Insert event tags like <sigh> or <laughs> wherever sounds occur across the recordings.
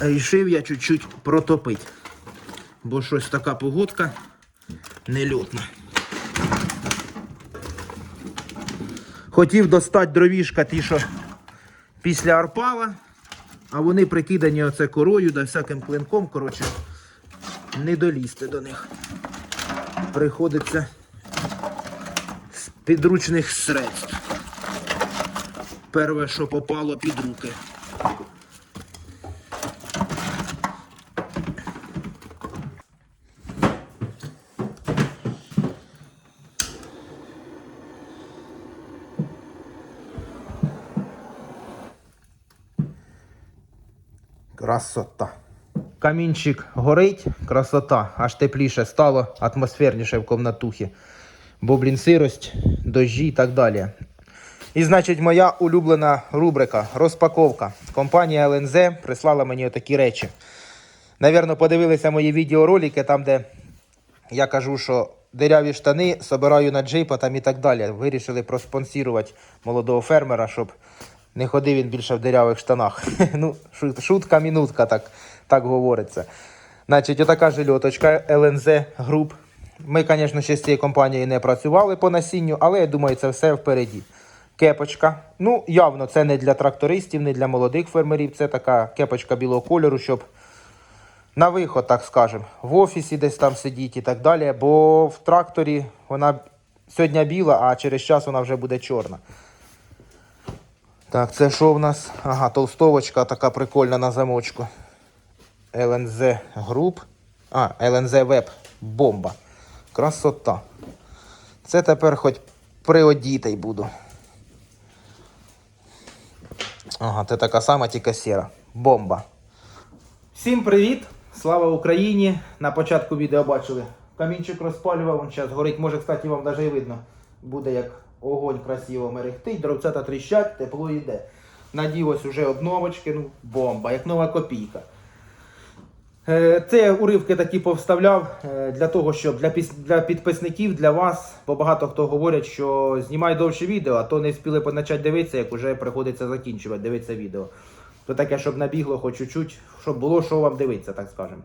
рішив я чуть-чуть протопити. Бо щось така погодка нельотна. Хотів достати дровішка ті, що після арпала, а вони прикидані оце корою да всяким клинком, коротше, не долізти до них. Приходиться з підручних средств. Перше, що попало під руки. Красота. Камінчик горить, красота, аж тепліше стало, атмосферніше в комнатухі. Бо, блін, сирость, дощі і так далі. І значить, моя улюблена рубрика розпаковка. Компанія ЛНЗ прислала мені отакі речі. Навірно, подивилися мої відеоролики, там, де я кажу, що диряві штани собираю на джипа там і так далі. Вирішили проспонсірувати молодого фермера, щоб не ходив він більше в дирявих штанах. <laughs> ну, шутка, мінутка, так, так говориться. Значить, отака жильоточка ЛНЗ груп. Ми, звісно, ще з цією компанією не працювали по насінню, але я думаю, це все впереді. Кепочка. Ну, явно, це не для трактористів, не для молодих фермерів. Це така кепочка білого кольору, щоб на виход, так скажемо, в офісі десь там сидіть і так далі. Бо в тракторі вона сьогодні біла, а через час вона вже буде чорна. Так, це що в нас? Ага, толстовочка така прикольна на замочку. LNZ Group. А, LNZ Web. Бомба. Красота. Це тепер хоч приодітий буду. Ага, це така сама, тільки сіра. Бомба. Всім привіт! Слава Україні! На початку відео бачили. Камінчик розпалював, він зараз горить. Може, кстати, вам навіть і видно. Буде як огонь красиво мерехтить, дровцята тріщать, тепло йде. Надів ось уже обновочки, ну, бомба, як нова копійка. Е, Це уривки такі повставляв е, для того, щоб для, для підписників, для вас, бо багато хто говорять, що знімай довше відео, а то не встигли почати дивитися, як вже приходиться закінчувати, дивитися відео. То таке, щоб набігло хоч чуть-чуть, щоб було що вам дивитися, так скажемо.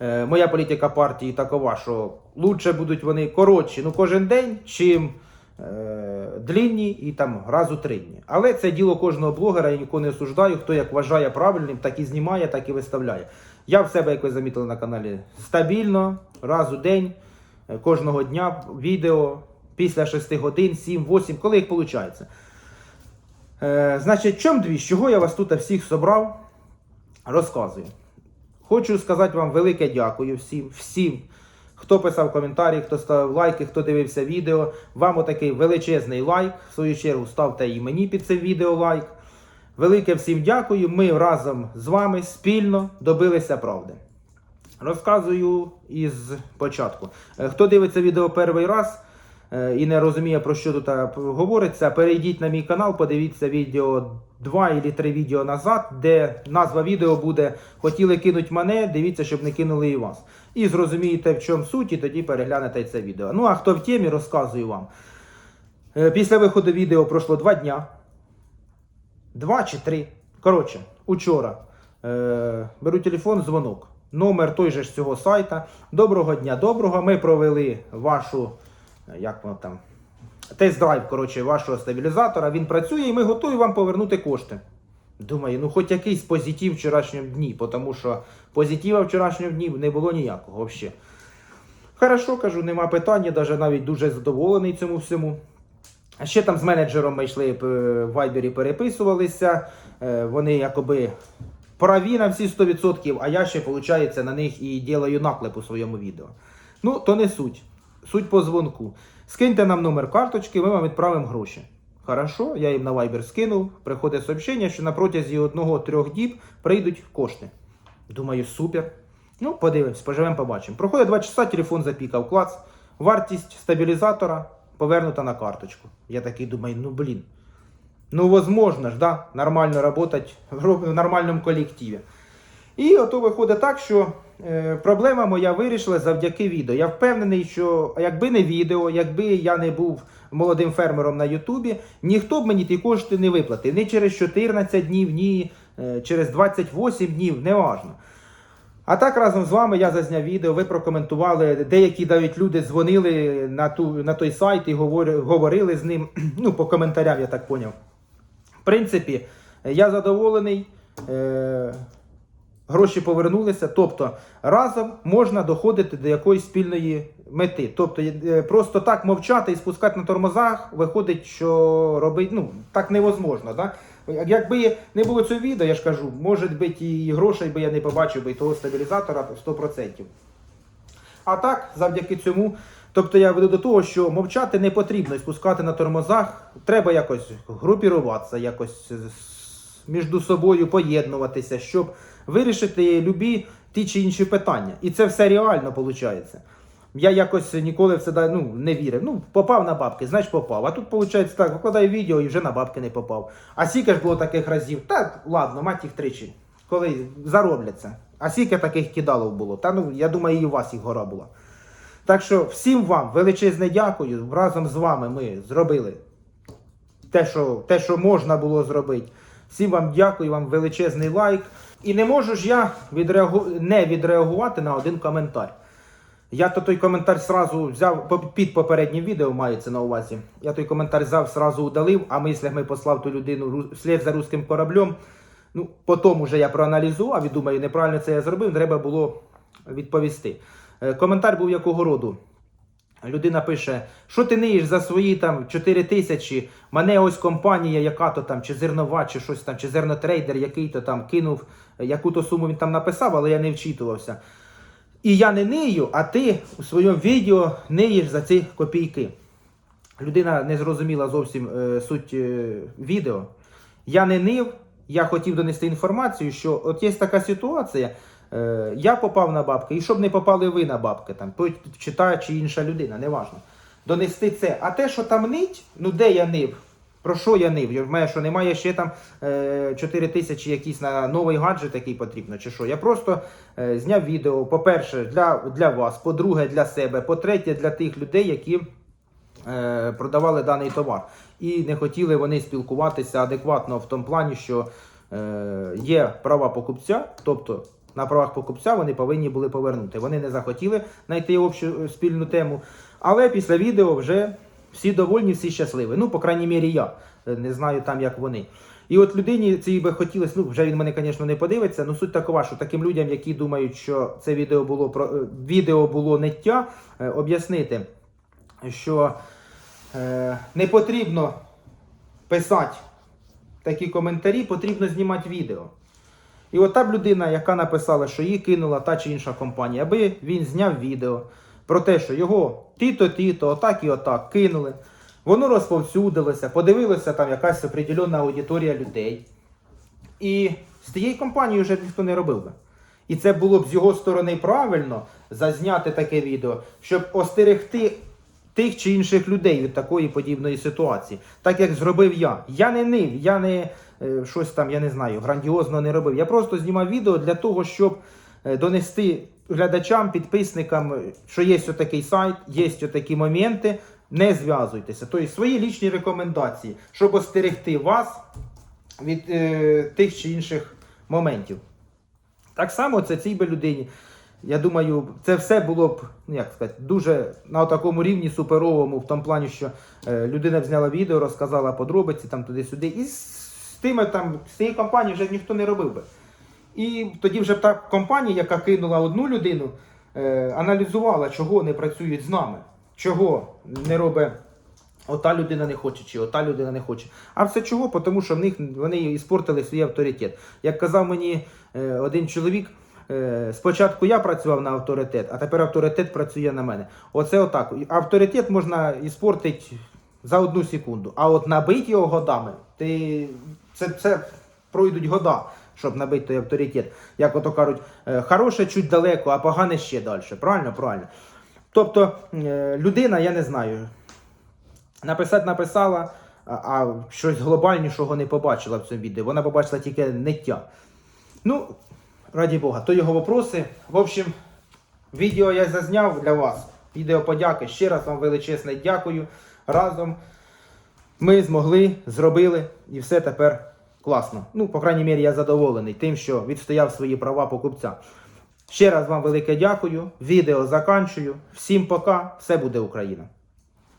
Е, Моя політика партії такова, що лучше будуть вони коротші, ну кожен день, чим е, длінні і там раз у три дні. Але це діло кожного блогера, я нікого не осуждаю. Хто як вважає правильним, так і знімає, так і виставляє. Я в себе, як ви замітили на каналі, стабільно, раз у день, е, кожного дня відео після 6 годин, 7, 8, коли їх виходить. Е, значить, чому дві? З чого я вас тут всіх собрав? Розказую. Хочу сказати вам велике дякую всім, всім, хто писав коментарі, хто ставив лайки, хто дивився відео. Вам отакий величезний лайк. В свою чергу ставте і мені під це відео лайк. Велике всім дякую. Ми разом з вами спільно добилися правди. Розказую із початку. Е, Хто дивиться відео перший раз е, і не розуміє, про що тут е, говориться, перейдіть на мій канал, подивіться відео 2 або 3 відео назад, де назва відео буде Хотіли кинуть мене, дивіться, щоб не кинули і вас. І зрозумієте, в чому суть, і тоді переглянете це відео. Ну а хто в темі, розказую вам. Е, Після виходу відео пройшло 2 дня. Два чи три. Коротше, учора е, беру телефон, дзвонок. Номер той же ж цього сайта. Доброго дня, доброго. Ми провели вашу, е, як воно там, тест-драйв коротше, вашого стабілізатора. Він працює і ми готові вам повернути кошти. Думаю, ну хоч якийсь позитив вчорашнього дні, тому що позитива вчорашнього дні не було ніякого взагалі. Хорошо, кажу, нема питання, навіть навіть дуже задоволений цьому всьому. А ще там з менеджером ми йшли е, в Вайбері, переписувалися. Е, Вони якоби праві на всі 100%, а я ще, виходить, на них і ділаю наклеп у своєму відео. Ну, то не суть. Суть по дзвонку. Скиньте нам номер карточки, ми вам відправимо гроші. Хорошо, я їм на Viber скинув. Приходить сообщення, що на протязі одного-трьох діб прийдуть кошти. Думаю, супер. Ну, подивимось, поживемо, побачимо. Проходить 2 часа, телефон запікав, клац. Вартість стабілізатора повернута на карточку. Я такий думаю, ну блін. Ну, возможно ж, да, нормально ро- в нормальному колективі. І ото виходить так, що е, проблема моя вирішила завдяки відео. Я впевнений, що якби не відео, якби я не був молодим фермером на Ютубі, ніхто б мені ті кошти не виплатив. Ні через 14 днів, ні е, через 28 днів, неважно. А так разом з вами я зазняв відео, ви прокоментували. Деякі навіть люди дзвонили на, ту, на той сайт і говори- говорили з ним. <clears throat> Ну, по коментарям, я так поняв. В принципі, я задоволений. Е- гроші повернулися. Тобто разом можна доходити до якоїсь спільної мети. Тобто е, просто так мовчати і спускати на тормозах виходить, що робити ну, так невозможно. Да? Якби не було цього відео, я ж кажу, може бути і грошей би я не побачив би і того стабілізатора 100%. А так, завдяки цьому, тобто я веду до того, що мовчати не потрібно і спускати на тормозах. Треба якось групіруватися, якось між собою поєднуватися, щоб вирішити любі ті чи інші питання. І це все реально виходить. Я якось ніколи в це ну, не вірив. Ну, попав на бабки, значить попав. А тут виходить так, викладаю відео і вже на бабки не попав. А скільки ж було таких разів? Та ладно, мать їх тричі, коли заробляться. А скільки таких кидалів було? Та ну, я думаю, і у вас їх гора була. Так що всім вам величезне дякую. Разом з вами ми зробили те, що, те, що можна було зробити. Всім вам дякую, вам величезний лайк. І не можу ж я відреагу... не відреагувати на один коментар. Я то той коментар сразу взяв під попереднім відео, мається на увазі. Я той коментар взяв, сразу удалив, а мислями послав ту людину вслід за руським кораблем. Ну, потім уже я проаналізував і думаю, неправильно це я зробив, треба було відповісти. Е, Коментар був якого роду. Людина пише, що ти ниєш за свої там 4 тисячі, мене ось компанія, яка то там, чи зернова, чи щось там, чи зернотрейдер, який то там кинув, яку-то суму він там написав, але я не вчитувався. І я не нию, а ти у своєму відео ниєш за ці копійки. Людина не зрозуміла зовсім е, суть е, відео. Я не нив, я хотів донести інформацію, що от є така ситуація. Е, я попав на бабки, і щоб не попали ви на бабки, там, той читає чи інша людина, неважно. Донести це. А те, що там нить, ну де я нив? Про що я нив? Я мене що немає ще там е, 4 тисячі якийсь на новий гаджет, який потрібно, чи що. Я просто е, зняв відео, по-перше, для, для вас, по-друге, для себе, по-третє, для тих людей, які е, продавали даний товар. І не хотіли вони спілкуватися адекватно в тому плані, що е, є права покупця, тобто на правах покупця вони повинні були повернути. Вони не захотіли знайти общу е, спільну тему. Але після відео вже всі довольні, всі щасливі. Ну, по крайній мірі, я Е, не знаю там, як вони. І от людині цій би хотілося, ну вже він мене, звісно, не подивиться. Ну суть такова, що таким людям, які думають, що це відео було про е, відео було ниття, об'яснити, що е, не потрібно писати такі коментарі, потрібно знімати відео. І от та б людина, яка написала, що її кинула та чи інша компанія, аби він зняв відео про те, що його тіто, тіто, отак і отак кинули. Воно розповсюдилося, подивилася там якась определенна аудиторія людей. І з тієї компанії вже ніхто не робив би. І це було б з його сторони правильно зазняти таке відео, щоб остерегти тих чи інших людей від такої подібної ситуації. Так як зробив я. Я не нив, я не е, щось там, я не знаю, грандіозно не робив. Я просто знімав відео для того, щоб е, донести глядачам, підписникам, е, що є отакий сайт, є отакі моменти. Не зв'язуйтеся. Тобто свої лічні рекомендації, щоб остерегти вас від е, тих чи інших моментів. Так само це цій би людині. Я думаю, це все було б, ну як сказати, дуже на такому рівні суперовому, в тому плані, що е, людина б зняла відео, розказала подробиці там туди-сюди. І з, тими там, з цієї компанії вже ніхто не робив би. І тоді вже та компанія, яка кинула одну людину, е, аналізувала, чого не працюють з нами, чого не робить ота людина не хоче, чи ота людина не хоче. А все чого? Тому що в них вони іспортили свій авторитет. Як казав мені е, один чоловік, спочатку я працював на авторитет, а тепер авторитет працює на мене. Оце отак. Авторитет можна іспортити за одну секунду, а от набити його годами, ти... це, це пройдуть года. Щоб набити той авторитет. Як ото кажуть, е, хороше чуть далеко, а погане ще далі. Правильно? Правильно. Тобто е, людина, я не знаю, написати написала, а щось глобальнішого не побачила в цьому відео. Вона побачила тільки ниття. Ну, раді Бога, то його вопроси. В общем, відео я зазняв для вас. Відео подяки. Ще раз вам величезне дякую. Разом ми змогли, зробили і все тепер Класно. Ну, по крайній мірі, я задоволений тим, що відстояв свої права покупця. Ще раз вам велике дякую. Відео заканчую. Всім пока. Все буде Україна.